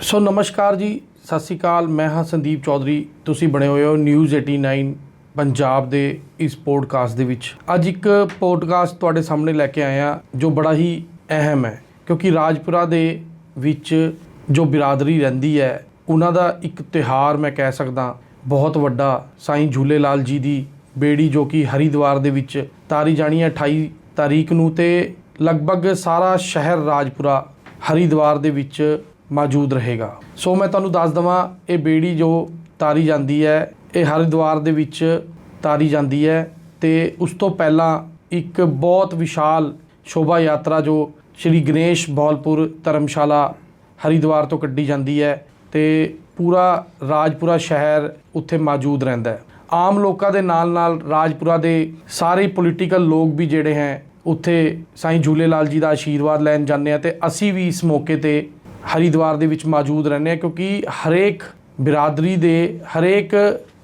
ਸੋ ਨਮਸਕਾਰ ਜੀ, ਸਤਿ ਸ਼੍ਰੀ ਅਕਾਲ, ਮੈਂ ਹਾਂ ਸੰਦੀਪ ਚੌਧਰੀ, ਤੁਸੀਂ ਬਣੇ ਹੋਏ ਹੋ ਨਿਊਜ਼ 89 ਪੰਜਾਬ ਦੇ ਇਸ ਪੋਡਕਾਸਟ ਦੇ ਵਿੱਚ। ਅੱਜ ਇੱਕ ਪੋਡਕਾਸਟ ਤੁਹਾਡੇ ਸਾਹਮਣੇ ਲੈ ਕੇ ਆਇਆ ਜੋ ਬੜਾ ਹੀ ਅਹਿਮ ਹੈ, ਕਿਉਂਕਿ ਰਾਜਪੁਰਾ ਦੇ ਵਿੱਚ ਜੋ ਬਿਰਾਦਰੀ ਰਹਿੰਦੀ ਹੈ, ਉਹਨਾਂ ਦਾ ਇੱਕ ਤਿਹਾਰ ਮੈਂ ਕਹਿ ਸਕਦਾ, ਬਹੁਤ ਵੱਡਾ, ਸਾਈਂ ਝੂਲੇ ਲਾਲ ਜੀ ਦੀ ਬੇੜੀ ਜੋ ਕਿ ਹਰਿਦੁਆਰ ਦੇ ਵਿੱਚ ਤਾਰੀ ਜਾਣੀ ਹੈ 28 ਤਾਰੀਖ ਨੂੰ ਤੇ ਲਗਭਗ ਸਾਰਾ ਸ਼ਹਿਰ ਰਾਜਪੁਰਾ ਹਰਿਦੁਆਰ ਦੇ ਵਿੱਚ ਮੌਜੂਦ ਰਹੇਗਾ। ਸੋ ਮੈਂ ਤੁਹਾਨੂੰ ਦੱਸ ਦਵਾਂ, ਇਹ ਬੇੜੀ ਜੋ ਤਾਰੀ ਜਾਂਦੀ ਹੈ, ਇਹ ਹਰਿਦੁਆਰ ਦੇ ਵਿੱਚ ਤਾਰੀ ਜਾਂਦੀ ਹੈ ਤੇ ਉਸ ਤੋਂ ਪਹਿਲਾਂ ਇੱਕ ਬਹੁਤ ਵਿਸ਼ਾਲ ਸ਼ੋਭਾ ਯਾਤਰਾ ਜੋ ਸ਼੍ਰੀ ਗਣੇਸ਼ ਬੌਲਪੁਰ ਧਰਮਸ਼ਾਲਾ ਹਰਿਦੁਆਰ ਤੋਂ ਕੱਢੀ ਜਾਂਦੀ ਹੈ ਤੇ ਪੂਰਾ ਰਾਜਪੁਰਾ ਸ਼ਹਿਰ ਉੱਥੇ ਮੌਜੂਦ ਰਹਿੰਦਾ ਹੈ। ਆਮ ਲੋਕਾਂ ਦੇ ਨਾਲ ਨਾਲ ਰਾਜਪੁਰਾ ਦੇ ਸਾਰੇ ਪੋਲੀਟੀਕਲ ਲੋਕ ਵੀ ਜਿਹੜੇ ਹੈ, ਉੱਥੇ ਸਾਈਂ ਝੂਲੇ ਲਾਲ ਜੀ ਦਾ ਆਸ਼ੀਰਵਾਦ ਲੈਣ ਜਾਂਦੇ ਆ ਤੇ ਅਸੀਂ ਵੀ ਇਸ ਮੌਕੇ ਤੇ ਹਰਿਦੁਆਰ ਦੇ ਵਿੱਚ ਮੌਜੂਦ ਰਹਿੰਦੇ ਆ ਕਿਉਂਕਿ ਹਰੇਕ ਬਿਰਾਦਰੀ ਦੇ ਹਰੇਕ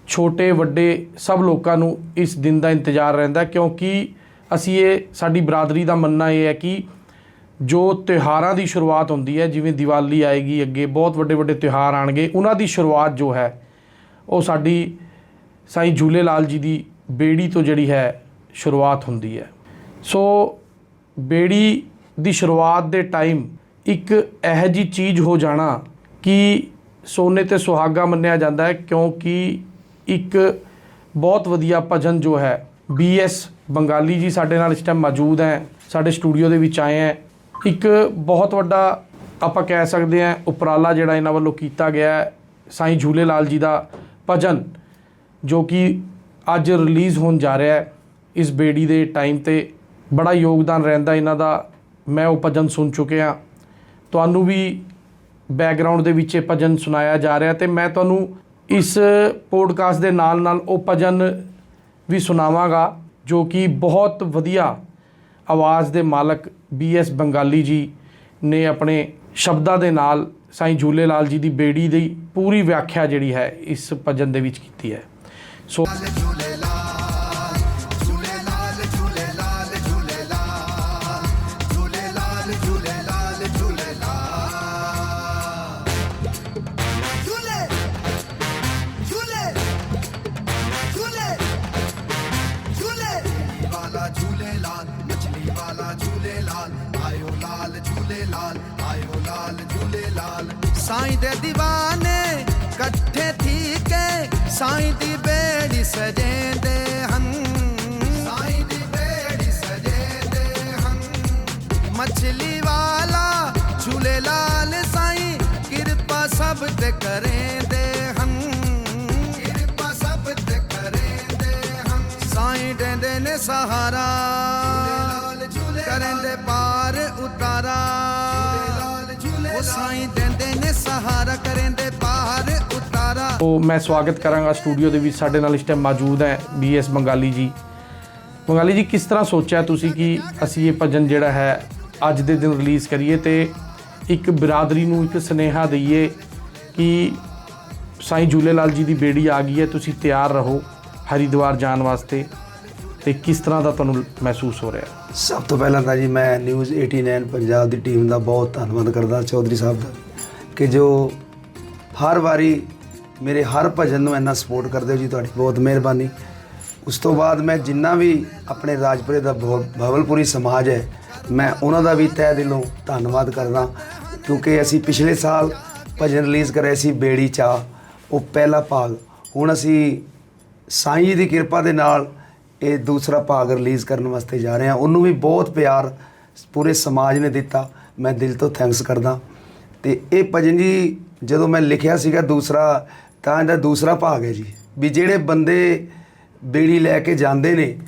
ਛੋਟੇ, ਵੱਡੇ ਸਭ ਲੋਕਾਂ ਨੂੰ ਇਸ ਦਿਨ ਦਾ ਇੰਤਜ਼ਾਰ ਰਹਿੰਦਾ ਕਿਉਂਕਿ ਅਸੀਂ ਇਹ ਸਾਡੀ ਬਰਾਦਰੀ ਦਾ ਮੰਨਣਾ ਇਹ ਹੈ ਕਿ ਜੋ ਤਿਉਹਾਰਾਂ ਦੀ ਸ਼ੁਰੂਆਤ ਹੁੰਦੀ ਹੈ, ਜਿਵੇਂ ਦੀਵਾਲੀ ਆਏਗੀ ਅੱਗੇ, ਬਹੁਤ ਵੱਡੇ ਵੱਡੇ ਤਿਉਹਾਰ ਆਣਗੇ ਉਹਨਾਂ ਦੀ ਸ਼ੁਰੂਆਤ ਜੋ ਹੈ, ਉਹ ਸਾਡੀ ਸਾਈਂ ਝੂਲੇ ਲਾਲ ਜੀ ਦੀ ਬੇੜੀ ਤੋਂ ਜਿਹੜੀ ਹੈ, ਸ਼ੁਰੂਆਤ ਹੁੰਦੀ ਹੈ। ਸੋ ਬੇੜੀ ਦੀ ਸ਼ੁਰੂਆਤ ਦੇ ਟਾਈਮ ਇੱਕ ਇਹੋ ਜੀ ਚੀਜ਼ ਹੋ ਜਾਣਾ ਕਿ ਸੋਨੇ ਤੇ ਸੁਹਾਗਾ ਮੰਨਿਆ ਜਾਂਦਾ ਹੈ, ਕਿਉਂਕਿ ਇੱਕ ਬਹੁਤ ਵਧੀਆ ਭਜਨ ਜੋ ਹੈ ਬੀਐਸ ਬੰਗਾਲੀ ਜੀ ਸਾਡੇ ਨਾਲ ਇਸ ਟਾਈਮ ਮੌਜੂਦ ਹੈ, ਸਾਡੇ ਸਟੂਡੀਓ ਦੇ ਵਿੱਚ ਆਏ ਹੈ। ਇੱਕ ਬਹੁਤ ਵੱਡਾ ਆਪਾਂ ਕਹਿ ਸਕਦੇ ਹਾਂ ਉਪਰਾਲਾ ਜਿਹੜਾ ਇਹਨਾਂ ਵੱਲੋਂ ਕੀਤਾ ਗਿਆ ਹੈ, ਸਾਈਂ ਝੂਲੇ ਲਾਲ ਜੀ ਦਾ ਭਜਨ, ਜੋ ਕਿ ਅੱਜ ਰਿਲੀਜ਼ ਹੋਣ ਜਾ ਰਿਹਾ ਹੈ। ਇਸ ਬੇੜੀ ਦੇ ਟਾਈਮ ਤੇ ਬੜਾ ਯੋਗਦਾਨ ਰਹਿੰਦਾ ਇਹਨਾਂ ਦਾ, ਮੈਂ ਉਹ ਭਜਨ ਸੁਣ ਚੁੱਕਿਆ। ਤੁਹਾਨੂੰ ਵੀ ਬੈਕਗ੍ਰਾਉਂਡ ਦੇ ਵਿੱਚ ਇਹ ਭਜਨ ਸੁਣਾਇਆ ਜਾ ਰਿਹਾ ਤੇ ਮੈਂ ਤੁਹਾਨੂੰ ਇਸ ਪੋਡਕਾਸਟ ਦੇ ਨਾਲ ਨਾਲ ਉਹ ਭਜਨ ਵੀ ਸੁਣਾਵਾਂਗਾ, ਜੋ ਕਿ ਬਹੁਤ ਵਧੀਆ ਆਵਾਜ਼ ਦੇ ਮਾਲਕ ਬੀਐਸ ਬੰਗਾਲੀ ਜੀ ਨੇ ਆਪਣੇ ਸ਼ਬਦਾਂ ਦੇ ਨਾਲ ਸਾਈਂ ਝੂਲੇ ਲਾਲ ਜੀ ਦੀ ਬੇੜੀ ਦੀ ਪੂਰੀ ਵਿਆਖਿਆ ਜਿਹੜੀ ਹੈ ਇਸ ਭਜਨ ਦੇ ਵਿੱਚ ਕੀਤੀ ਹੈ। ਸੋ ਸਾਈਂ ਦੀ ਬੇੜੀ ਸਜੇਂਦੇ ਹਨ ਸਾਈਂ ਦੀ ਬੇੜੀ ਸਜੇਂਦੇ ਹਨ ਮਛਲੀ ਵਾਲਾ ਝੂਲੇ ਲਾਲ ਸਾਈਂ ਕਿਰਪਾ ਸਭ ਤੇ ਕਰੇਂਦੇ ਹਨ ਕਿਰਪਾ ਸਭ ਤੇ ਕਰੇਂਦੇ ਹਨ ਸਾਈਂ ਦਿੰਦੇ ਨੇ ਸਹਾਰਾ ਕਰੇਂਦੇ ਪਾਰ ਉਤਾਰਾ। ਉਹ ਸਾਈਂ ਦਿੰਦੇ ਨੇ ਸਹਾਰਾ ਕਰੇਂਦੇ ਪਾਰ ਤੋ ਮੈਂ ਸਵਾਗਤ ਕਰਾਂਗਾ ਸਟੂਡੀਓ ਦੇ ਵਿੱਚ ਸਾਡੇ ਨਾਲ ਇਸ ਟਾਈਮ ਮੌਜੂਦ ਹੈ ਬੀਐਸ ਬੰਗਾਲੀ ਜੀ। ਬੰਗਾਲੀ ਜੀ, ਕਿਸ ਤਰ੍ਹਾਂ ਸੋਚਿਆ ਤੁਸੀਂ ਕਿ ਅਸੀਂ ਇਹ ਭਜਨ ਜਿਹੜਾ ਹੈ ਅੱਜ ਦੇ ਦਿਨ ਰਿਲੀਜ਼ ਕਰੀਏ ਤੇ ਇੱਕ ਬਰਾਦਰੀ ਨੂੰ ਇੱਕ ਸਨੇਹਾ ਦਈਏ ਕਿ ਸਾਈਂ ਝੂਲੇ ਜੀ ਦੀ ਬੇੜੀ ਆ ਗਈ ਹੈ, ਤੁਸੀਂ ਤਿਆਰ ਰਹੋ ਹਰਿਦੁਆਰ ਜਾਣ ਵਾਸਤੇ ਤੇ ਕਿਸ ਤਰ੍ਹਾਂ ਦਾ ਤੁਹਾਨੂੰ ਮਹਿਸੂਸ ਹੋ ਰਿਹਾ? ਸਭ ਤੋਂ ਪਹਿਲਾਂ ਤਾਂ ਜੀ ਮੈਂ ਨਿਊਜ਼ 89 ਪੰਜਾਬ ਦੀ ਟੀਮ ਦਾ ਬਹੁਤ ਧੰਨਵਾਦ ਕਰਦਾ ਚੌਧਰੀ ਸਾਹਿਬ ਦਾ ਕਿ ਜੋ ਹਰ ਵਾਰੀ ਮੇਰੇ ਹਰ ਭਜਨ ਨੂੰ ਇੰਨਾ ਸਪੋਰਟ ਕਰਦੇ ਹੋ ਜੀ, ਤੁਹਾਡੀ ਬਹੁਤ ਮਿਹਰਬਾਨੀ। ਉਸ ਤੋਂ ਬਾਅਦ ਮੈਂ ਜਿੰਨਾ ਵੀ ਆਪਣੇ ਰਾਜਪੁਰੇ ਦਾ ਭਵ- ਭਵਲਪੁਰੀ ਸਮਾਜ ਹੈ, ਮੈਂ ਉਹਨਾਂ ਦਾ ਵੀ ਤਹਿ ਦਿਲੋਂ ਧੰਨਵਾਦ ਕਰਦਾ। ਕਿਉਂਕਿ ਅਸੀਂ ਪਿਛਲੇ ਸਾਲ ਭਜਨ ਰਿਲੀਜ਼ ਕਰਿਆ ਸੀ, ਬੇੜੀ ਚਾ ਉਹ ਪਹਿਲਾ ਭਾਗ। ਹੁਣ ਅਸੀਂ ਸਾਈਂ ਜੀ ਦੀ ਕਿਰਪਾ ਦੇ ਨਾਲ ਇਹ ਦੂਸਰਾ ਭਾਗ ਰਿਲੀਜ਼ ਕਰਨ ਵਾਸਤੇ ਜਾ ਰਹੇ ਹਾਂ। ਉਹਨੂੰ ਵੀ ਬਹੁਤ ਪਿਆਰ ਪੂਰੇ ਸਮਾਜ ਨੇ ਦਿੱਤਾ। ਮੈਂ ਦਿਲ ਤੋਂ ਥੈਂਕਸ ਕਰਦਾ। ਤੇ ਇਹ ਭਜਨ ਜੀ, ਜਦੋਂ ਮੈਂ ਲਿਖਿਆ ਸੀਗਾ ਦੂਸਰਾ ਤਾਂ ਇਹਦਾ ਦੂਸਰਾ ਭਾਗ ਹੈ ਜੀ। ਵੀ ਜਿਹੜੇ ਬੰਦੇ ਬੇੜੀ ਲੈ ਕੇ ਜਾਂਦੇ ਨੇ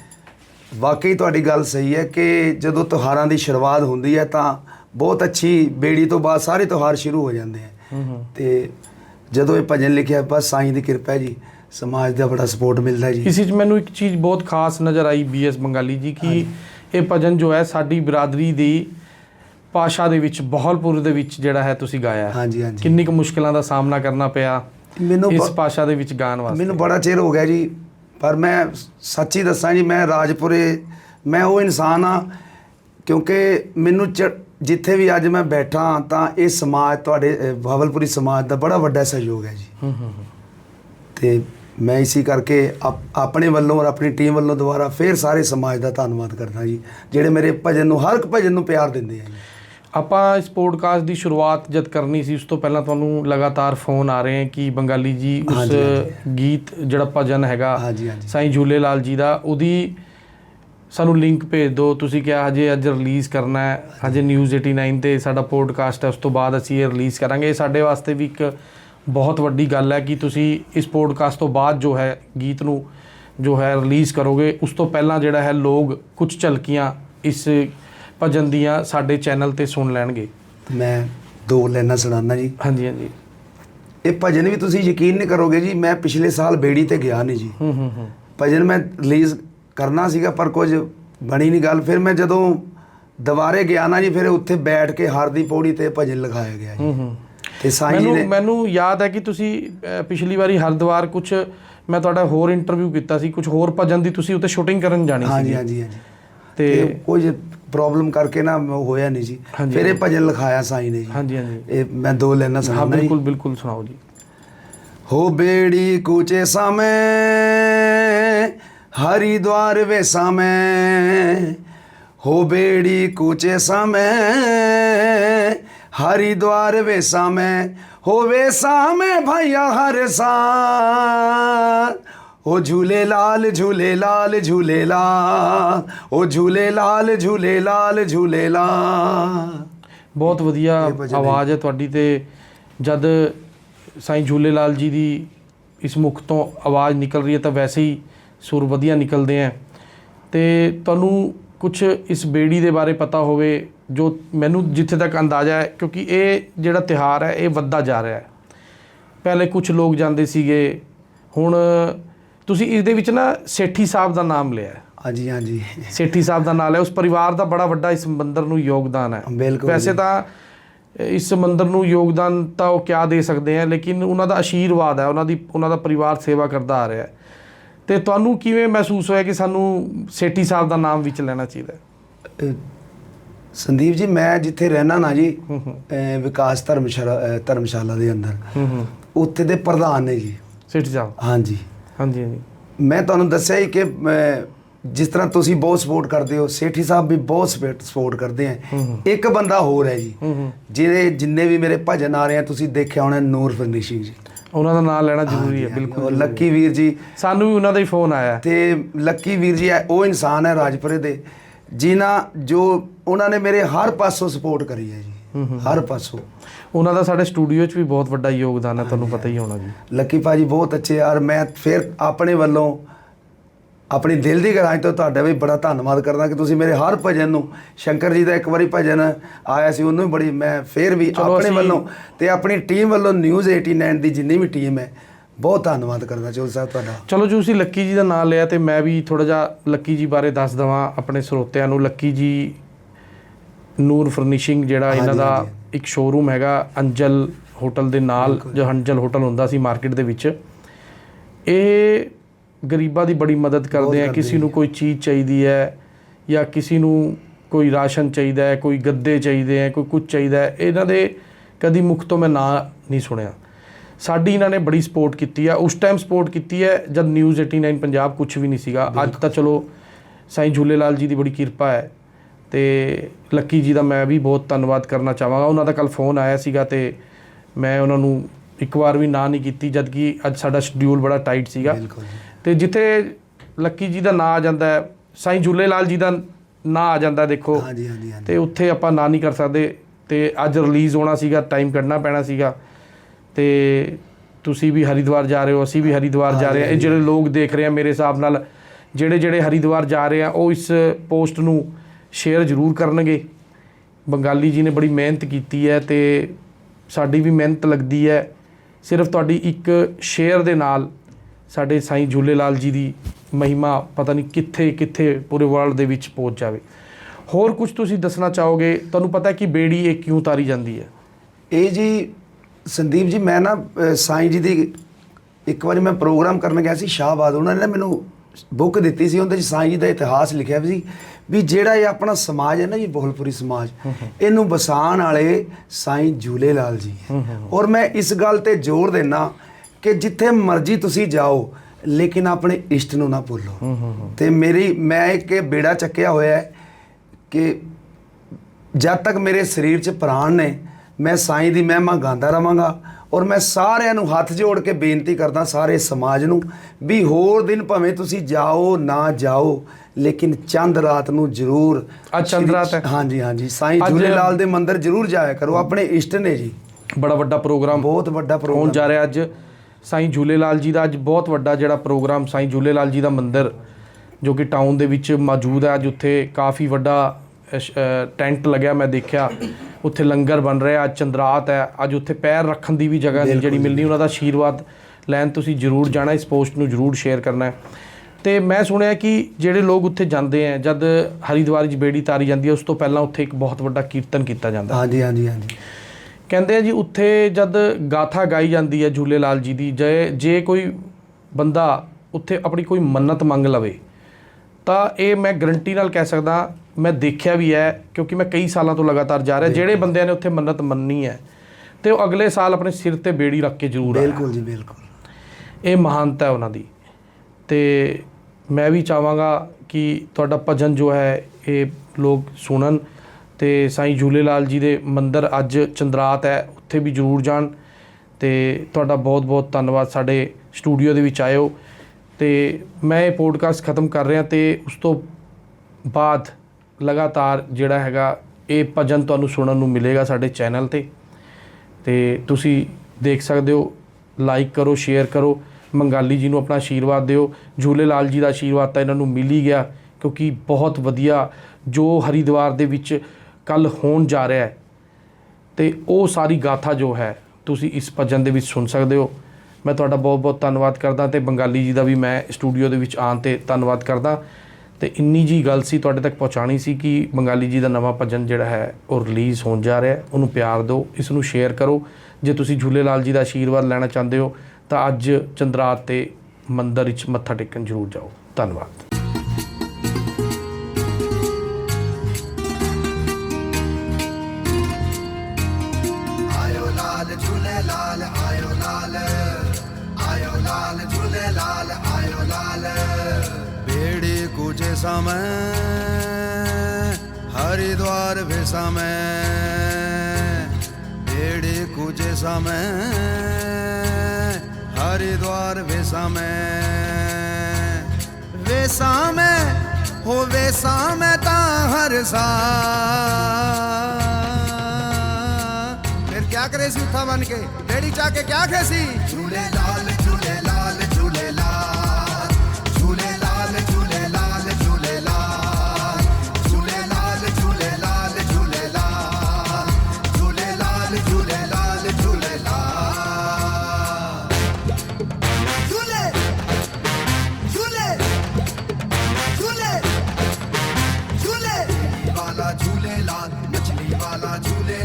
ਵਾਕਈ ਤੁਹਾਡੀ ਗੱਲ ਸਹੀ ਹੈ ਕਿ ਜਦੋਂ ਤਿਉਹਾਰਾਂ ਦੀ ਸ਼ੁਰੂਆਤ ਹੁੰਦੀ ਹੈ ਤਾਂ ਬਹੁਤ ਅੱਛੀ ਬੇੜੀ ਤੋਂ ਬਾਅਦ ਸਾਰੇ ਤਿਉਹਾਰ ਸ਼ੁਰੂ ਹੋ ਜਾਂਦੇ ਹੈ। ਤੇ ਜਦੋਂ ਇਹ ਭਜਨ ਲਿਖਿਆ ਬਸ ਸਾਈਂ ਦੀ ਕਿਰਪਾ ਜੀ ਸਮਾਜ ਦਾ ਬੜਾ ਸਪੋਰਟ ਮਿਲਦਾ ਜੀ। ਇਸ ਵਿੱਚ ਮੈਨੂੰ ਇੱਕ ਚੀਜ਼ ਬਹੁਤ ਖਾਸ ਨਜ਼ਰ ਆਈ ਬੀਐਸ ਬੰਗਾਲੀ ਜੀ ਕਿ ਇਹ ਭਜਨ ਜੋ ਹੈ ਸਾਡੀ ਬਰਾਦਰੀ ਦੀ ਭਾਸ਼ਾ ਦੇ ਵਿੱਚ ਬਹਲਪੁਰ ਦੇ ਵਿੱਚ ਜਿਹੜਾ ਹੈ ਤੁਸੀਂ ਗਾਇਆ। ਹਾਂਜੀ ਹਾਂਜੀ। ਕਿੰਨੀ ਕੁ ਮੁਸ਼ਕਲਾਂ ਦਾ ਸਾਹਮਣਾ ਕਰਨਾ ਪਿਆ। ਮੈਨੂੰ ਇਸ ਬ- ਭਾਸ਼ਾ ਦੇ ਵਿੱਚ ਗਾਣ ਵਾਸਤੇ। ਮੈਨੂੰ ਬੜਾ ਚਿਰ ਹੋ ਗਿਆ ਜੀ ਪਰ ਮੈਂ ਸੱਚੀ ਦੱਸਾਂ ਜੀ ਮੈਂ ਰਾਜਪੁਰੇ ਮੈਂ ਉਹ ਇਨਸਾਨ ਆ ਕਿਉਂਕਿ ਮੈਨੂੰ ਚ- ਜਿੱਥੇ ਵੀ ਅੱਜ ਮੈਂ ਬੈਠਾ ਹਾਂ ਤਾਂ ਇਹ ਸਮਾਜ ਤੁਹਾਡੇ ਅ, ਬਹਾਵਲਪੁਰੀ ਸਮਾਜ ਦਾ ਬੜਾ ਵੱਡਾ ਸਹਿਯੋਗ ਹੈ ਜੀ। ਹੂੰ ਹੂੰ ਹੂੰ। ਤੇ ਮੈਂ ਇਸੇ ਕਰਕੇ ਆਪ- ਆਪਣੇ ਵੱਲੋਂ ਔਰ ਆਪਣੀ ਟੀਮ ਵੱਲੋਂ ਦੁਬਾਰਾ ਫੇਰ ਸਾਰੇ ਸਮਾਜ ਦਾ ਧੰਨਵਾਦ ਕਰਦਾ ਜੀ ਜਿਹੜੇ ਮੇਰੇ ਭਜਨ ਨੂੰ ਹਰ ਇੱਕ ਭਜਨ ਨੂੰ ਪਿਆਰ ਦਿੰਦੇ ਆ ਜੀ। ਆਪਾਂ ਇਸ ਪੋਡਕਾਸਟ ਦੀ ਸ਼ੁਰੂਆਤ ਜਦ ਕਰਨੀ ਸੀ ਉਸ ਤੋਂ ਪਹਿਲਾਂ ਤੁਹਾਨੂੰ ਲਗਾਤਾਰ ਫੋਨ ਆ ਰਹੇ ਹੈ ਕਿ ਬੰਗਾਲੀ ਜੀ ਉਸ। ਗੀਤ ਜਿਹੜਾ ਭਜਨ ਹੈਗਾ। ਸਾਈਂ ਝੂਲੇ ਲਾਲ ਜੀ ਦਾ ਉਹਦੀ ਸਾਨੂੰ ਲਿੰਕ ਭੇਜ ਦਿਓ ਤੁਸੀਂ ਕਿਹਾ ਹਜੇ ਅੱਜ ਰਿਲੀਜ਼ ਕਰਨਾ ਹੈ ਹਜੇ ਨਿਊਜ਼ 89 ਤੇ ਸਾਡਾ ਪੋਡਕਾਸਟ ਹੈ ਉਸ ਤੋਂ ਬਾਅਦ ਅਸੀਂ ਇਹ ਰਿਲੀਜ਼ ਕਰਾਂਗੇ ਇਹ ਸਾਡੇ ਵਾਸਤੇ ਵੀ ਇੱਕ ਬਹੁਤ ਵੱਡੀ ਗੱਲ ਹੈ ਕਿ ਤੁਸੀਂ ਇਸ ਪੋਡਕਾਸਟ ਤੋਂ ਬਾਅਦ ਜੋ ਹੈ ਗੀਤ ਨੂੰ ਜੋ ਹੈ ਰਿਲੀਜ਼ ਕਰੋਗੇ ਉਸ ਤੋਂ ਪਹਿਲਾਂ ਜਿਹੜਾ ਹੈ ਲੋਕ ਕੁਝ ਝਲਕੀਆਂ ਇਸ ਭਜਨ ਦੀਆਂ ਸਾਡੇ ਚੈਨਲ ਤੇ ਸੁਣ ਲੈਣਗੇ। ਮੈਂ ਦੋ ਲਾਈਨਾਂ ਸੁਣਾਉਣਾ ਜੀ। ਹਾਂਜੀ ਹਾਂਜੀ। ਇਹ ਭਜਨ ਵੀ ਤੁਸੀਂ ਯਕੀਨ ਨਹੀਂ ਕਰੋਗੇ ਜੀ ਮੈਂ ਪਿਛਲੇ ਸਾਲ ਬੇੜੀ ਤੇ ਗਿਆ ਨਹੀਂ ਜੀ। ਹੂੰ ਹੂੰ ਹੂੰ। ਭਜਨ ਮੈਂ ਰਿਲੀਜ਼ ਕਰਨਾ ਸੀਗਾ ਪਰ ਕੁਝ ਬਣੀ ਨਹੀਂ ਗੱਲ। ਫਿਰ ਮੈਂ ਜਦੋਂ ਦੁਬਾਰੇ ਗਿਆ ਨਾ ਜੀ ਫਿਰ ਉੱਥੇ ਬੈਠ ਕੇ ਹਰ ਦੀ ਪੌੜੀ ਤੇ ਭਜਨ ਲਿਖਾਇਆ ਗਿਆ ਜੀ। ਹੂੰ ਹੂੰ। ਤੇ ਸਾਈਂ ਜੀ ਮੈਨੂੰ ਨੇ ਮੈਨੂੰ ਯਾਦ ਹੈ ਕਿ ਤੁਸੀਂ ਪਿਛਲੀ ਵਾਰੀ ਹਰਿਦੁਆਰ ਕੁਝ ਮੈਂ ਤੁਹਾਡਾ ਹੋਰ ਇੰਟਰਵਿਊ ਕੀਤਾ ਸੀ ਕੁਝ ਹੋਰ ਭਜਨ ਦੀ ਤੁਸੀਂ ਉੱਤੇ ਸ਼ੂਟਿੰਗ ਕਰਨ ਜਾਣੀ ਹਾਂਜੀ ਸੀ ਹਾਂਜੀ ਹਾਂਜੀ। ਤੇ ਤੇ ਕੁਝ ਪ੍ਰੋਬਲਮ ਕਰਕੇ ਨਾ ਹੋਇਆ ਨਹੀਂ ਜੀ। ਫਿਰ ਇਹ ਭਜਨ ਲਿਖਾਇਆ ਸਾਈਂ ਨੇ ਜੀ। ਹਾਂਜੀ ਹਾਂਜੀ। ਇਹ ਮੈਂ ਦੋ ਲਾਈਨਾਂ ਹਾਂ ਸੁਣਾਉਣਾ ਜੀ। ਬਿਲਕੁਲ ਬਿਲकुल ਸੁਣਾਓ ਜੀ। ਹੋ ਬੇੜੀ ਕੂਚੇ ਸਾਮੇ ਹਰਿਦੁਆਰ ਵੇ ਸਾਮੇ ਹੋ ਬੇੜੀ ਕੂਚੇ ਸਾਮੇ ਹਰਿਦੁਆਰ ਵੇ ਸਾਮੇ ਹੋਵੇ ਸਾਮੇ ਭਈਆ ਹਰ ਸਾਲ ਓ ਝੂਲੇ ਲਾਲ ਝੂਲੇ ਲਾਲ ਝੂਲੇ ਲਾਲ ਓ ਝੂਲੇ ਲਾਲ ਝੂਲੇ ਲਾਲ ਝੂਲੇ ਲਾਲ ਬਹੁਤ ਵਧੀਆ। ਆਵਾਜ਼ ਹੈ ਤੁਹਾਡੀ ਤੇ ਜਦ ਸਾਈਂ ਝੂਲੇ ਲਾਲ ਜੀ ਦੀ ਇਸ ਮੁਖ ਤੋਂ ਆਵਾਜ਼ ਨਿਕਲ ਰਹੀ ਹੈ ਤਾਂ ਵੈਸੇ ਹੀ ਸੁਰ ਵਧੀਆ ਨਿਕਲਦੇ ਆ ਤੇ ਤੁਹਾਨੂੰ ਕੁਝ ਇਸ ਬੇੜੀ ਦੇ ਬਾਰੇ ਪਤਾ ਹੋਵੇ ਜੋ ਮੈਨੂੰ ਜਿੱਥੇ ਤੱਕ ਅੰਦਾਜ਼ਾ ਹੈ ਕਿਉਂਕਿ ਇਹ ਜਿਹੜਾ ਤਿਹਾਰ ਹੈ ਇਹ ਵੱਧਦਾ ਜਾ ਰਿਹਾ ਹੈ। ਪਹਿਲੇ ਕੁਝ ਲੋਕ ਜਾਂਦੇ ਸੀਗੇ ਹੁਣ ਤੁਸੀਂ ਇਸ ਦੇ ਵਿੱਚ ਨਾ ਸੇਠੀ ਸਾਹਿਬ ਦਾ ਨਾਮ ਲਿਆ ਹੈ। ਹਾਂਜੀ ਹਾਂਜੀ। ਸੇਠੀ ਸਾਹਿਬ ਦਾ ਨਾਮ ਹੈ। ਉਸ ਪਰਿਵਾਰ ਦਾ ਬੜਾ ਵੱਡਾ ਇਸ ਮੰਦਿਰ ਨੂੰ ਯੋਗਦਾਨ ਹੈ। ਬਿਲਕੁਲ ਵੈਸੇ। ਤਾਂ ਇਸ ਮੰਦਿਰ ਨੂੰ ਯੋਗਦਾਨ ਤਾਂ ਉਹ ਕਿਆ ਦੇ ਸਕਦੇ ਆ ਲੇਕਿਨ ਉਹਨਾਂ ਦਾ ਆਸ਼ੀਰਵਾਦ ਹੈ। ਉਹਨਾਂ ਦੀ ਉਹਨਾਂ ਦਾ ਪਰਿਵਾਰ ਸੇਵਾ ਕਰਦਾ ਆ ਰਿਹਾ ਹੈ। ਤੇ ਤੁਹਾਨੂੰ ਕਿਵੇਂ ਮਹਿਸੂਸ ਹੋਇਆ ਕਿ ਸਾਨੂੰ ਸੇਠੀ ਸਾਹਿਬ ਦਾ ਨਾਮ ਵਿੱਚ ਲੈਣਾ ਚਾਹੀਦਾ ਸੰਦੀਪ ਜੀ ਮੈਂ ਜਿੱਥੇ ਰਹਿਣਾ ਨਾ ਜੀ ਵਿਕਾਸ ਧਰਮਸ਼ਾਲਾ ਧਰਮਸ਼ਾਲਾ ਦੇ ਅੰਦਰ। ਉੱਥੇ ਦੇ ਪ੍ਰਧਾਨ ਨੇ ਜੀ। ਸੇਠੀ ਸਾਹਿਬ? ਹਾਂਜੀ। ਹਾਂਜੀ ਹਾਂਜੀ। ਮੈਂ ਤੁਹਾਨੂੰ ਦੱਸਿਆ ਹੀ ਕਿ ਜਿਸ ਤਰ੍ਹਾਂ ਤੁਸੀਂ ਬਹੁਤ ਸਪੋਰਟ ਕਰਦੇ ਹੋ ਸੇਠੀ ਸਾਹਿਬ ਵੀ ਬਹੁਤ ਸਪੋਰਟ ਕਰਦੇ ਆ। ਇੱਕ ਬੰਦਾ ਹੋਰ ਹੈ ਜੀ ਜਿਹੜੇ ਜਿੰਨੇ ਵੀ ਮੇਰੇ ਭਜਨ ਆ ਰਹੇ ਆ ਤੁਸੀਂ ਦੇਖਿਆ ਹੋਣਾ ਨੂਰ ਫਰਨਿਸ਼ਿੰਗ ਜੀ। ਉਹਨਾਂ ਦਾ ਨਾਮ ਲੈਣਾ ਜ਼ਰੂਰੀ ਹੈ ਬਿਲਕੁਲ। ਲੱਕੀ ਵੀਰ ਜੀ। ਸਾਨੂੰ ਵੀ ਉਹਨਾਂ ਦਾ ਹੀ ਫੋਨ ਆਇਆ। ਤੇ ਲੱਕੀ ਵੀਰ ਜੀ ਉਹ ਇਨਸਾਨ ਹੈ ਰਾਜਪੁਰੇ ਦੇ ਜਿਨ੍ਹਾਂ ਜੋ ਉਹਨਾਂ ਨੇ ਮੇਰੇ ਹਰ ਪਾਸੋਂ ਸਪੋਰਟ ਕਰੀ ਹੈ ਜੀ। ਹਰ ਪਾਸੋਂ। ਉਹਨਾਂ ਦਾ ਸਾਡੇ ਸਟੂਡੀਓ 'ਚ ਵੀ ਬਹੁਤ ਵੱਡਾ ਯੋਗਦਾਨ ਹੈ ਤੁਹਾਨੂੰ ਪਤਾ ਹੀ ਹੋਣਾ ਜੀ। ਲੱਕੀ ਭਾਜੀ ਬਹੁਤ ਅੱਛੇ ਯਾਰ ਮੈਂ ਫਿਰ ਆਪਣੇ ਵੱਲੋਂ ਆਪਣੀ ਦਿਲ ਦੀ ਗਹਿਰਾਈ ਤੋਂ ਤੁਹਾਡਾ ਵੀ ਬੜਾ ਧੰਨਵਾਦ ਕਰਦਾ ਕਿ ਤੁਸੀਂ ਮੇਰੇ ਹਰ ਭਜਨ ਨੂੰ ਸ਼ੰਕਰ ਜੀ ਦਾ ਇੱਕ ਵਾਰੀ ਭਜਨ ਆਇਆ ਸੀ ਉਹਨੂੰ ਵੀ ਬੜੀ ਮੈਂ ਫਿਰ ਵੀ ਆਪਣੇ ਵੱਲੋਂ ਤੇ ਆਪਣੀ ਟੀਮ ਵੱਲੋਂ ਨਿਊਜ਼ 89 ਦੀ ਜਿੰਨੀ ਵੀ ਟੀਮ ਹੈ ਬਹੁਤ ਧੰਨਵਾਦ ਕਰਦਾ ਚੋਲ ਸਾਹਿਬ ਤੁਹਾਡਾ। ਚਲੋ ਜੀ ਤੁਸੀਂ ਲੱਕੀ ਜੀ ਦਾ ਨਾਮ ਲਿਆ ਤੇ ਮੈਂ ਵੀ ਥੋੜਾ ਜਿਹਾ ਲੱਕੀ ਜੀ ਬਾਰੇ ਦੱਸ ਦਵਾਂ ਆਪਣੇ ਸਰੋਤਿਆਂ ਨੂੰ। ਲੱਕੀ ਜੀ ਨੂਰ ਫਰਨਿਸ਼ਿੰਗ ਜਿਹੜਾ ਇਹਨਾਂ ਦਾ। ਇੱਕ ਸ਼ੋਰੂਮ ਹੈਗਾ ਅੰਜਲ ਹੋਟਲ ਦੇ ਨਾਲ ਜੋ ਅੰਜਲ ਹੋਟਲ ਹੁੰਦਾ ਸੀ ਮਾਰਕੀਟ ਦੇ ਵਿੱਚ। ਇਹ ਗਰੀਬਾਂ ਦੀ ਬੜੀ ਮਦਦ ਕਰਦੇ ਆ ਕਿਸੇ ਨੂੰ ਕੋਈ ਚੀਜ਼ ਚਾਹੀਦੀ ਹੈ ਜਾਂ ਕਿਸੇ ਨੂੰ ਕੋਈ ਰਾਸ਼ਨ ਚਾਹੀਦਾ ਹੈ ਕੋਈ ਗੱਦੇ ਚਾਹੀਦੇ ਹੈ ਕੋਈ ਕੁਝ ਚਾਹੀਦਾ ਹੈ ਇਹਨਾਂ ਦੇ ਕਦੀ ਮੁਖ ਤੋਂ ਮੈਂ ਨਾਂ ਨਹੀਂ ਸੁਣਿਆ। ਸਾਡੀ ਇਹਨਾਂ ਨੇ ਬੜੀ ਸਪੋਰਟ ਕੀਤੀ ਆ। ਉਸ ਟਾਈਮ ਸਪੋਰਟ ਕੀਤੀ ਹੈ ਜਦ ਨਿਊਜ਼ 89 ਪੰਜਾਬ ਕੁਝ ਵੀ ਨਹੀਂ ਸੀਗਾ। ਅੱਜ ਤਾਂ ਚਲੋ ਸਾਈਂ ਝੂਲੇਲਾਲ ਜੀ ਦੀ ਬੜੀ ਕਿਰਪਾ ਹੈ। ਤੇ ਲੱਕੀ ਜੀ ਦਾ ਮੈਂ ਵੀ ਬਹੁਤ ਧੰਨਵਾਦ ਕਰਨਾ ਚਾਹਾਂਗਾ। ਉਹਨਾਂ ਦਾ ਕੱਲ ਫੋਨ ਆਇਆ ਸੀਗਾ ਤੇ ਮੈਂ ਉਹਨਾਂ ਨੂੰ ਇੱਕ ਵਾਰ ਵੀ ਨਾ ਨਹੀਂ ਕੀਤੀ ਜਦ ਕਿ ਅੱਜ ਸਾਡਾ ਸ਼ਡਿਊਲ ਬੜਾ ਟਾਈਟ ਸੀਗਾ। ਤੇ ਜਿੱਥੇ ਲੱਕੀ ਜੀ ਦਾ ਨਾਂ ਆ ਜਾਂਦਾ ਹੈ ਸਾਈਂ ਝੂਲੇਲਾਲ ਜੀ ਦਾ ਨਾਂ ਆ ਜਾਂਦਾ ਦੇਖੋ। ਹਾਂਜੀ ਹਾਂਜੀ ਹਾਂਜੀ। ਤੇ ਉੱਥੇ ਆਪਾਂ ਨਾ ਨਹੀਂ ਕਰ ਸਕਦੇ। ਤੇ ਅੱਜ ਰਿਲੀਜ਼ ਹੋਣਾ ਸੀਗਾ ਟਾਈਮ ਕੱਢਣਾ ਪੈਣਾ ਸੀਗਾ। ਤੇ ਤੁਸੀਂ ਵੀ ਹਰਿਦੁਆਰ ਜਾ ਰਹੇ ਹੋ ਅਸੀਂ ਵੀ ਹਰਿਦੁਆਰ ਜਾ ਰਹੇ ਹਾਂ। ਇਹ ਜਿਹੜੇ ਲੋਕ ਦੇਖ ਰਹੇ ਆ ਮੇਰੇ ਹਿਸਾਬ ਨਾਲ ਜਿਹੜੇ ਜਿਹੜੇ ਹਰਿਦੁਆਰ ਜਾ ਰਹੇ ਆ ਉਹ ਇਸ ਪੋਸਟ ਨੂੰ ਸ਼ੇਅਰ ਜ਼ਰੂਰ ਕਰਨਗੇ। ਬੰਗਾਲੀ ਜੀ ਨੇ ਬੜੀ ਮਿਹਨਤ ਕੀਤੀ ਹੈ ਤੇ ਸਾਡੀ ਵੀ ਮਿਹਨਤ ਲੱਗਦੀ ਹੈ। ਸਿਰਫ ਤੁਹਾਡੀ ਇੱਕ ਸ਼ੇਅਰ ਦੇ ਨਾਲ ਸਾਡੇ ਸਾਈਂ ਝੂਲੇਲਾਲ ਜੀ ਦੀ ਮਹਿਮਾ ਪਤਾ ਨਹੀਂ ਕਿੱਥੇ ਕਿੱਥੇ ਪੂਰੇ ਵਰਲਡ ਦੇ ਵਿੱਚ ਪਹੁੰਚ ਜਾਵੇ। ਹੋਰ ਕੁਝ ਤੁਸੀਂ ਦੱਸਣਾ ਚਾਹੋਗੇ? ਤੁਹਾਨੂੰ ਪਤਾ ਕਿ ਬੇੜੀ ਇਹ ਕਿਉਂ ਤਾਰੀ ਜਾਂਦੀ ਹੈ? ਇਹ ਜੀ ਸੰਦੀਪ ਜੀ ਮੈਂ ਨਾ ਅਹ, ਸਾਈਂ ਜੀ ਦੀ ਇੱਕ ਵਾਰੀ ਮੈਂ ਪ੍ਰੋਗਰਾਮ ਕਰਨ ਗਿਆ ਸੀ ਸ਼ਾਹਬਾਦ। ਉਹਨਾਂ ਨੇ ਨਾ ਮੈਨੂੰ ਬੁੱਕ ਦਿੱਤੀ ਸੀ ਉਹਦੇ ਚ ਸਾਈਂ ਜੀ ਦਾ ਇਤਿਹਾਸ ਲਿਖਿਆ ਵੀ ਸੀ ਵੀ ਜਿਹੜਾ ਇਹ ਆਪਣਾ ਸਮਾਜ ਹੈ ਨਾ ਜੀ ਬੋਲਪੁਰੀ ਸਮਾਜ ਇਹਨੂੰ ਬਸਾਣ ਵਾਲੇ ਸਾਈਂ ਝੂਲੇ ਲਾਲ ਜੀ। ਔਰ ਮੈਂ ਇਸ ਗੱਲ ਤੇ ਜ਼ੋਰ ਦੇਣਾ ਕਿ ਜਿੱਥੇ ਮਰਜ਼ੀ ਤੁਸੀਂ ਜਾਓ ਲੇਕਿਨ ਆਪਣੇ ਇਸ਼ਟ ਨੂੰ ਨਾ ਭੁੱਲੋ। ਤੇ ਮੇਰੀ ਮੈਂ ਇੱਕ ਬੇੜਾ ਚੱਕਿਆ ਹੋਇਆ ਹੈ ਕਿ ਜਦ ਤੱਕ ਮੇਰੇ ਸਰੀਰ 'ਚ ਪ੍ਰਾਣ ਨੇ ਮੈਂ ਸਾਈਂ ਦੀ ਮਹਿਮਾ ਗਾਉਂਦਾ ਰਵਾਂਗਾ ਔਰ ਮੈਂ ਸਾਰਿਆਂ ਨੂੰ ਹੱਥ ਜੋੜ ਕੇ ਬੇਨਤੀ ਕਰਦਾ ਸਾਰੇ ਸਮਾਜ ਨੂੰ ਵੀ ਹੋਰ ਦਿਨ ਭਾਵੇਂ ਤੁਸੀਂ ਜਾਓ ਨਾ ਜਾਓ ਲੇਕਿਨ ਚੰਦ ਰਾਤ ਨੂੰ ਜ਼ਰੂਰ ਅੱਜ ਚੰਦ ਰਾਤ ਹੈ? ਹਾਂਜੀ ਹਾਂਜੀ। ਸਾਈਂ ਅੱਜ- ਝੂਲੇ ਲਾਲ ਦੇ ਮੰਦਿਰ ਜ਼ਰੂਰ ਜਾਇਆ ਕਰੋ। ਆਪਣੇ ਇਸ਼ਟ ਨੇ ਜੀ। ਬੜਾ ਵੱਡਾ ਪ੍ਰੋਗਰਾਮ ਬਹੁਤ ਵੱਡਾ ਹੋਣ ਪ੍ਰੋਗਰਾਮ ਜਾ ਰਿਹਾ ਅੱਜ। ਸਾਈਂ ਝੂਲੇ ਲਾਲ ਜੀ ਦਾ ਅੱਜ ਬਹੁਤ ਵੱਡਾ ਜਿਹੜਾ ਪ੍ਰੋਗਰਾਮ ਸਾਈਂ ਝੂਲੇ ਲਾਲ ਜੀ ਦਾ ਮੰਦਿਰ ਜੋ ਕਿ ਟਾਊਨ ਦੇ ਵਿੱਚ ਮੌਜੂਦ ਹੈ। ਅੱਜ ਉੱਥੇ ਕਾਫੀ ਵੱਡਾ ਟੈਂਟ ਲੱਗਿਆ ਮੈਂ ਦੇਖਿਆ ਉੱਥੇ ਲੰਗਰ ਬਣ ਰਿਹਾ ਅੱਜ ਚੰਦਰਾਤ ਹੈ ਅੱਜ ਉੱਥੇ ਪੈਰ ਰੱਖਣ ਦੀ ਵੀ ਜਗ੍ਹਾ ਨਹੀਂ ਜਿਹੜੀ ਮਿਲਣੀ ਉਹਨਾਂ ਦਾ ਆਸ਼ੀਰਵਾਦ ਲੈਣ ਤੁਸੀਂ ਜ਼ਰੂਰ ਜਾਣਾ ਇਸ ਪੋਸਟ ਨੂੰ ਜ਼ਰੂਰ ਸ਼ੇਅਰ ਕਰਨਾ ਹੈ। ਤੇ ਮੈਂ ਸੁਣਿਆ ਕਿ ਜਿਹੜੇ ਲੋਕ ਉੱਥੇ ਜਾਂਦੇ ਆ ਜਦ ਹਰਿਦੁਆਰ 'ਚ ਬੇੜੀ ਤਾਰੀ ਜਾਂਦੀ ਹੈ ਉਸ ਤੋਂ ਪਹਿਲਾਂ ਉੱਥੇ ਇੱਕ ਬਹੁਤ ਵੱਡਾ ਕੀਰਤਨ ਕੀਤਾ ਜਾਂਦਾ ਹਾਂਜੀ ਹਾਂਜੀ ਹਾਂਜੀ। ਕਹਿੰਦੇ ਆ ਜੀ ਉੱਥੇ ਜਦ ਗਾਥਾ ਗਾਈ ਜਾਂਦੀ ਹੈ ਝੂਲੇ ਲਾਲ ਜੀ ਦੀ ਜੇ ਜੇ ਕੋਈ ਬੰਦਾ ਉੱਥੇ ਆਪਣੀ ਕੋਈ ਮੰਨਤ ਮੰਗ ਲਵੇ ਤਾਂ ਇਹ ਮੈਂ ਗਰੰਟੀ ਨਾਲ ਕਹਿ ਸਕਦਾ ਮੈਂ ਦੇਖਿਆ ਵੀ ਹੈ ਕਿਉਂਕਿ ਮੈਂ ਕਈ ਸਾਲਾਂ ਤੋਂ ਲਗਾਤਾਰ ਜਾ ਰਿਹਾ ਜਿਹੜੇ ਬੰਦਿਆਂ ਨੇ ਉੱਥੇ ਮੰਨਤ ਮੰਨੀ ਹੈ। ਤੇ ਉਹ ਅਗਲੇ ਸਾਲ ਆਪਣੇ ਸਿਰ ਤੇ ਬੇੜੀ ਰੱਖ ਕੇ ਜ਼ਰੂਰ ਆਇਆ। ਬਿਲਕੁਲ ਜੀ ਬਿਲਕੁਲ। ਇਹ ਮਹਾਨਤਾ ਹੈ ਉਹਨਾਂ ਦੀ। ਤੇ ਮੈਂ ਵੀ ਚਾਹਾਂਗਾ ਕਿ ਤੁਹਾਡਾ ਭਜਨ ਜੋ ਹੈ ਇਹ ਲੋਕ ਸੁਣਨ। ਤੇ ਸਾਈਂ ਝੂਲੇ ਲਾਲ ਜੀ ਦੇ ਮੰਦਿਰ ਅੱਜ ਚੰਦਰਾਤ ਹੈ ਉੱਥੇ ਵੀ ਜ਼ਰੂਰ ਜਾਣ। ਤੇ ਤੁਹਾਡਾ ਬਹੁਤ ਬਹੁਤ ਧੰਨਵਾਦ ਸਾਡੇ ਸਟੂਡੀਓ ਦੇ ਵਿੱਚ ਆਇਓ। ਤੇ ਮੈਂ ਇਹ ਪੋਡਕਾਸਟ ਖਤਮ ਕਰ ਰਿਹਾ ਤੇ ਉਸ ਤੋਂ ਬਾਅਦ ਲਗਾਤਾਰ ਜਿਹੜਾ ਹੈਗਾ, ਇਹ ਭਜਨ ਤੁਹਾਨੂੰ ਸੁਣਨ ਨੂੰ ਮਿਲੇਗਾ ਸਾਡੇ ਚੈਨਲ ਤੇ। ਤੇ ਤੁਸੀਂ ਦੇਖ ਸਕਦੇ ਹੋ ਲਾਈਕ ਕਰੋ ਸ਼ੇਅਰ ਕਰੋ, ਮੰਗਾਲੀ ਜੀ ਨੂੰ ਆਪਣਾ ਆਸ਼ੀਰਵਾਦ ਦਿਓ। ਝੂਲੇ ਲਾਲ ਜੀ ਦਾ ਆਸ਼ੀਰਵਾਦ ਤਾਂ ਇਹਨਾਂ ਨੂੰ ਮਿਲ ਹੀ ਗਿਆ, ਕਿਉਂਕਿ ਬਹੁਤ ਵਧੀਆ ਜੋ ਹਰਿਦੁਆਰ ਦੇ ਵਿੱਚ ਕੱਲ ਹੋਣ ਜਾ ਰਿਹਾ ਹੈ। ਤੇ ਉਹ ਸਾਰੀ ਗਾਥਾ ਜੋ ਹੈ, ਤੁਸੀਂ ਇਸ ਭਜਨ ਦੇ ਵਿੱਚ ਸੁਣ ਸਕਦੇ ਹੋ। ਮੈਂ ਤੁਹਾਡਾ ਬਹੁਤ ਬਹੁਤ ਧੰਨਵਾਦ ਕਰਦਾ ਤੇ ਬੰਗਾਲੀ ਜੀ ਦਾ ਵੀ ਮੈਂ ਸਟੂਡੀਓ ਦੇ ਵਿੱਚ ਆਉਣ ਤੇ ਧੰਨਵਾਦ ਕਰਦਾ। ਤੇ ਇੰਨੀ ਜੀ ਗੱਲ ਸੀ, ਤੁਹਾਡੇ ਤੱਕ ਪਹੁੰਚਾਣੀ ਸੀ ਕਿ ਬੰਗਾਲੀ ਜੀ ਦਾ ਨਵਾਂ ਭਜਨ ਜਿਹੜਾ ਹੈ, ਉਹ ਰਿਲੀਜ਼ ਹੋਣ ਜਾ ਰਿਹਾ ਉਹਨੂੰ ਪਿਆਰ ਦਿਓ ਇਸ ਨੂੰ ਸ਼ੇਅਰ ਕਰੋ। ਜੇ ਤੁਸੀਂ ਝੂਲੇ ਲਾਲ ਜੀ ਦਾ ਆਸ਼ੀਰਵਾਦ ਲੈਣਾ ਚਾਹੁੰਦੇ ਹੋ, ਤਾਂ ਅੱਜ ਚੰਦਰਾਤ ਤੇ ਮੰਦਰ ਵਿੱਚ ਮੱਥਾ ਟੇਕਣ ਜ਼ਰੂਰ ਜਾਓ। ਧੰਨਵਾਦ। ਆਇਓ ਲਾਲ, ਝੂਲੇ ਲਾਲ, ਆਇਓ ਲਾਲ। ਆਇਓ ਲਾਲ, ਝੂਲੇ समय, हरिद्वार भी समय बेड़ी कुछ समय, हरिद्वार भी समय। वे समय हो, वे समय ता हर सा फिर क्या करे सी उठा बन के? बेड़ी चाके क्या खेसी? झूले लाल झूले लाल।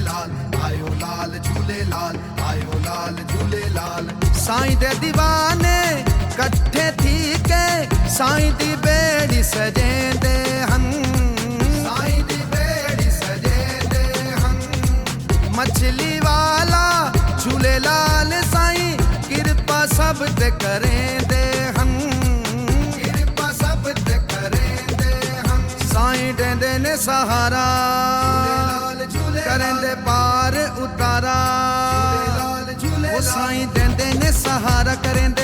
ਲਾਲ, ਆਇਓ ਲਾਲ, ਝੂਲੇ ਲਾਲ, ਆਇਓ ਲਾਲ, ਝੂਲੇ ਲਾਲ। ਸਾਈਂ ਦੇ دیਵਾਨੇ ਇਕੱਠੇ ਥੀ ਕੇ ਸਾਈਂ ਦੀ ਬੇੜੀ ਸਜੇਂਦੇ ਹਨ। ਸਾਈਂ ਦੀ ਬੇੜੀ ਸਜੇਂਦੇ ਹਨ। ਮਛਲੀ ਵਾਲਾ ਝੂਲੇ ਲਾਲ, ਸਾਈਂ ਕਿਰਪਾ ਸਭ ਤੇ ਕਰੇਂਦੇ ਹਨ। ਕਿਰਪਾ ਸਭ ਤੇ ਕਰੇਂਦੇ ਹਨ। ਸਾਈਂ ਦੇਂਦੇ ਨੇ ਸਹਾਰਾ। ਕਰੇਂਦੇ ਪਾਰ ਉਤਾਰਾ। ਉਹ ਸਾਈਂ ਦਿੰਦੇ ਨੇ ਸਹਾਰਾ ਕਰੇਂਦੇ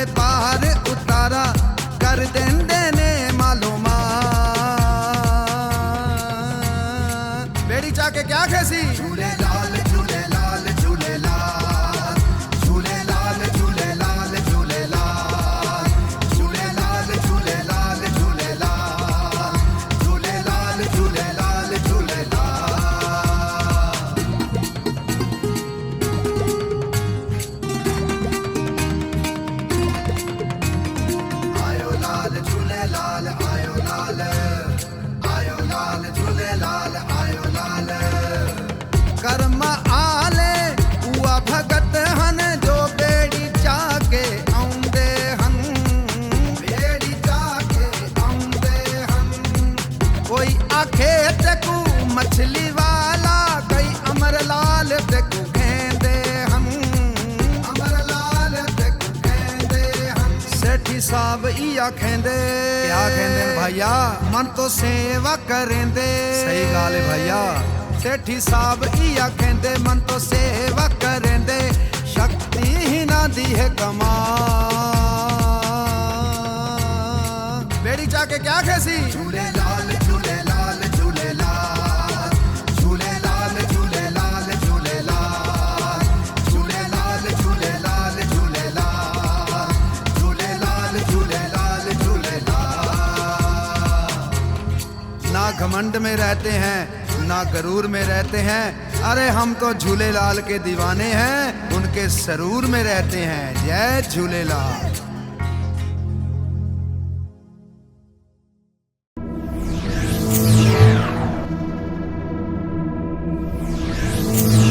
ਸਾਹਿਬ ਹੀ ਆਖੈਂਦੇ। ਕਿਆ ਕਹਿੰਦੇ ਭਾਈਆ? ਮਨ ਤੋਂ ਸੇਵਾ ਕਰੇਂਦੇ। ਸਹੀ ਗੱਲ ਹੈ ਭਾਈਆ। ਸੇਠੀ ਸਾਹਿਬ ਹੀ ਆਖੈਂਦੇ ਮਨ ਤੋਂ ਸੇਵਾ ਕਰੇਂਦੇ। ਸ਼ਕਤੀ ਹੀ ਨਾ ਦੀ ਹੈ ਕਮਾ ਬੇੜੀ ਜਾ ਕੇ ਕਿਆ ਖੇਸੀ ਝੂਲੇ घमंड में रहते हैं ना गरूर में रहते हैं अरे हम तो झूलेलाल के दीवाने हैं उनके सरूर में रहते हैं जय झूलेलाल